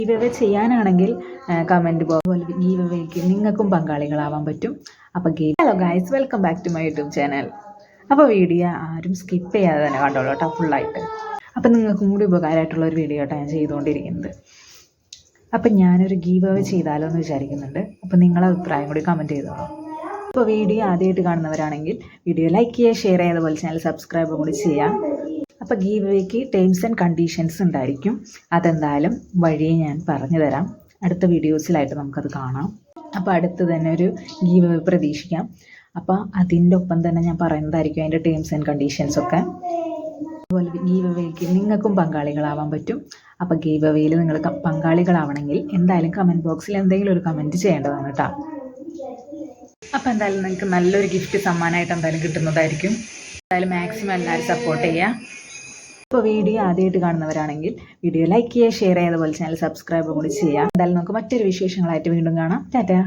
Give ചെയ്യാനാണെങ്കിൽ comment പോലെ ഗീവവേക്ക് നിങ്ങൾക്കും പങ്കാളികളാവാൻ പറ്റും. അപ്പോൾ give hello guys welcome back to my YouTube channel അപ്പോൾ വീഡിയോ ആരും സ്കിപ്പ് ചെയ്യാതെ തന്നെ കണ്ടോളൂ കേട്ടോ ഫുള്ളായിട്ട് അപ്പോൾ നിങ്ങൾക്കും കൂടി ഉപകാരമായിട്ടുള്ള ഒരു വീഡിയോ കേട്ടോ ഞാൻ ചെയ്തുകൊണ്ടിരിക്കുന്നത്. അപ്പം ഞാനൊരു ഗീവ് അവേ ചെയ്താലോ എന്ന് വിചാരിക്കുന്നുണ്ട്. അപ്പോൾ നിങ്ങളെ അഭിപ്രായം കൂടി കമന്റ് ചെയ്തോളൂ. അപ്പോൾ വീഡിയോ ആദ്യമായിട്ട് കാണുന്നവരാണെങ്കിൽ വീഡിയോ ലൈക്ക് ചെയ്യുക ഷെയർ ചെയ്യുക അതുപോലെ ചാനൽ സബ്സ്ക്രൈബ് കൂടി ചെയ്യാം. അപ്പോൾ giveaway terms and conditions ഉണ്ടായിരിക്കും. അതെന്തായാലും വഴിയെ ഞാൻ പറഞ്ഞു തരാം. അടുത്ത വീഡിയോസിലായിട്ട് നമുക്കത് കാണാം. അപ്പോൾ അടുത്ത് തന്നെ ഒരു ഗീവ് വേ പ്രതീക്ഷിക്കാം. അപ്പോൾ അതിന്റെ ഒപ്പം തന്നെ ഞാൻ പറയുന്നതായിരിക്കും അതിന്റെ ടേംസ് ആൻഡ് കണ്ടീഷൻസ് ഒക്കെ. അതുപോലെ ഗീവ് വേക്ക് നിങ്ങൾക്കും പങ്കാളികളാവാൻ പറ്റും. അപ്പോൾ ഗീവ് വേയിൽ നിങ്ങൾ പങ്കാളികളാവണമെങ്കിൽ എന്തായാലും കമന്റ് ബോക്സിൽ എന്തെങ്കിലും ഒരു കമന്റ് ചെയ്യേണ്ടതാണ് കേട്ടോ അപ്പോൾ എന്തായാലും നിങ്ങൾക്ക് നല്ലൊരു ഗിഫ്റ്റ് സമ്മാനമായിട്ട് എന്തായാലും കിട്ടുന്നതായിരിക്കും. എന്തായാലും മാക്സിമം എല്ലാവരും സപ്പോർട്ട് ചെയ്യുക. അപ്പോൾ വീഡിയോ ആദ്യമായിട്ട് കാണുന്നവരാണെങ്കിൽ വീഡിയോ ലൈക്ക് ചെയ്യുക ഷെയർ ചെയ്യുക അതുപോലെ ചാനൽ സബ്സ്ക്രൈബ് കൂടി ചെയ്യുക എന്തായാലും നമുക്ക് മറ്റൊരു വിശേഷങ്ങളായിട്ട് വീണ്ടും കാണാം. ടാറ്റാ.